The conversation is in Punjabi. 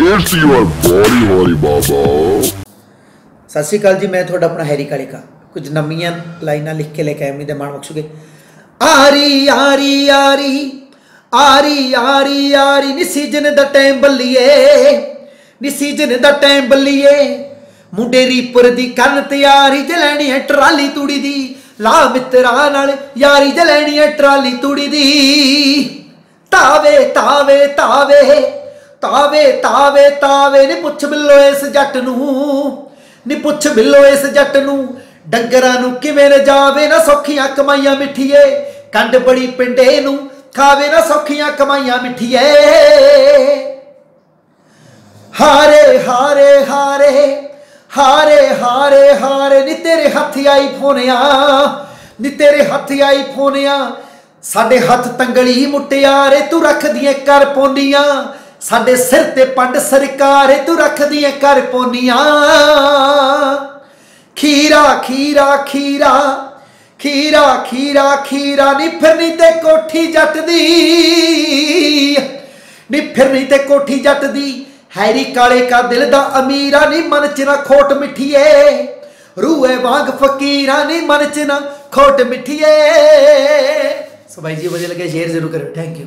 It's your body, holy baba. ਸਤਿ ਸ਼੍ਰੀ ਅਕਾਲ ਜੀ ਮੈਂ ਤੁਹਾਡਾ ਆਪਣਾ ਹੈਰੀ ਕਾਲੀਕਾ। ਕੁਝ ਨਵੀਆਂ ਲਾਈਨਾਂ ਲਿਖ ਕੇ ਲੈ ਕੇ ਆਇਆ ਉਮੀਦ ਹੈ ਮਾਣ ਆਰੀ ਆਰੀ ਆਰੀ ਆਰੀ ਆਰੀ ਆਰੀ ਨੀ ਸੀਜਨ ਦਾ ਟਾਈਮ ਬੱਲੀਏ। ਨੀ ਸੀਜਨ ਦਾ ਟਾਈਮ ਬੱਲੀਏ। ਮੁੰਡੇ ਰੀਪਰ ਦੀ ਕੰਨ ਤਿਆਰੀ ਚ ਲੈਣੀ ਹੈ ਟਰਾਲੀ ਤੂੜੀ ਦੀ। ਲਾ ਮਿੱਤਰਾਂ ਨਾਲ ਯਾਰੀ ਚ ਲੈਣੀ ਹੈ ਟਰਾਲੀ ਤੂੜੀ ਦੀ। ਤਾਵੇ ਤਾਵੇ ਤਾਵੇ। ਤਾਵੇ ਤਾਵੇ ਤਾਵੇ, ਨੀ ਪੁੱਛ ਬਿੱਲੋ ਇਸ ਜੱਟ ਨੂੰ, ਨੀ ਪੁੱਛ ਬਿੱਲੋ ਇਸ ਜੱਟ ਨੂੰ, ਡੰਗਰਾਂ ਨੂੰ ਕਿਵੇਂ ਰਜਾਵੇ ਨਾ ਸੌਖੀਆਂ ਕਮਾਈਆਂ ਮਿੱਠੀਏ, ਕੰਡ ਬੜੀ ਪਿੰਡੇ ਨੂੰ ਖਾਵੇ ਨਾ ਸੌਖੀਆਂ ਕਮਾਈਆਂ ਮਿੱਠੀਏ। ਹਾਰੇ ਹਾਰੇ ਹਾਰੇ ਹਾਰੇ ਹਾਰੇ ਹਾਰੇ, ਨੀ ਤੇਰੇ ਹੱਥ ਆਈ ਫੋਨਿਆ, ਨੀ ਤੇਰੇ ਹੱਥ ਆਈ ਫੋਨਿਆ, ਸਾਡੇ ਹੱਥ ਤੰਗਲੀ ਮੁਟਿਆਰੇ ਤੂੰ ਰੱਖਦੀਆਂ ਕਰ ਪੋਨੀਆਂ ਸਾਡੇ ਸਿਰ ਤੇ ਪੰਡ ਸਰਕਾਰ ਤੂੰ ਰੱਖਦੀਆਂ ਕਰ ਪੋਨੀਆਂ। ਖੀਰਾ ਖੀਰਾ ਖੀਰਾ ਖੀਰਾ ਖੀਰਾ ਖੀਰਾ ਨੀ ਫਿਰਨੀ ਤੇ ਕੋਠੀ ਜੱਟ ਦੀ ਨੀ ਫਿਰਨੀ ਤੇ ਕੋਠੀ ਜੱਟ ਦੀ ਹੈਰੀ ਕਾਲੇ ਕਾ ਦਿਲ ਦਾ ਅਮੀਰਾ ਨੀ ਮਨ ਚ ਨਾ ਖੋਟ ਮਿੱਠੀਏ। ਰੂਏ ਵਾਂਗ ਫਕੀਰਾ ਨੀ ਮਨ ਚ ਨਾ ਖੋਟ ਮਿੱਠੀਏ। ਸੋ ਬਾਈ ਜੀ, ਵਧੀਆ ਲੱਗਿਆ, ਸ਼ੇਅਰ ਜ਼ਰੂਰ ਕਰਿਓ। Thank you